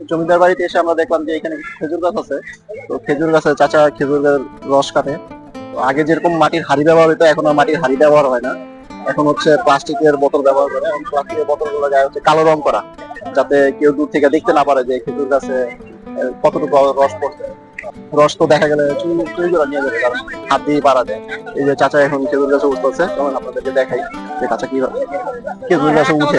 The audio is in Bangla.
জমিদার বাড়িতে এসে আমরা দেখলাম যে এখানে খেজুর গাছ আছে। তো খেজুর গাছে চাচা খেজুরের রস কাটে। তো আগে যেরকম মাটির হাড়ি ব্যবহার হতো, এখন আর মাটির হাড়ি ব্যবহার হয় না। এখন হচ্ছে প্লাস্টিকের বোতল ব্যবহার করে এবং প্লাস্টিকের বোতলগুলো গায়ে হচ্ছে কালো রং করা, যাতে কেউ দূর থেকে দেখতে না পারে যে খেজুর গাছে কতটুকু রস পড়ছে। রস তো দেখা গেলে চুল চুল করে নিয়ে যাবে, কারণ হাত দিয়ে পারা যায়। এই যে চাচা এখন খেজুর গাছে উঠতেছে তখন আপনাদেরকে দেখাই যে চাচা কি খেজুর গাছে উঠে।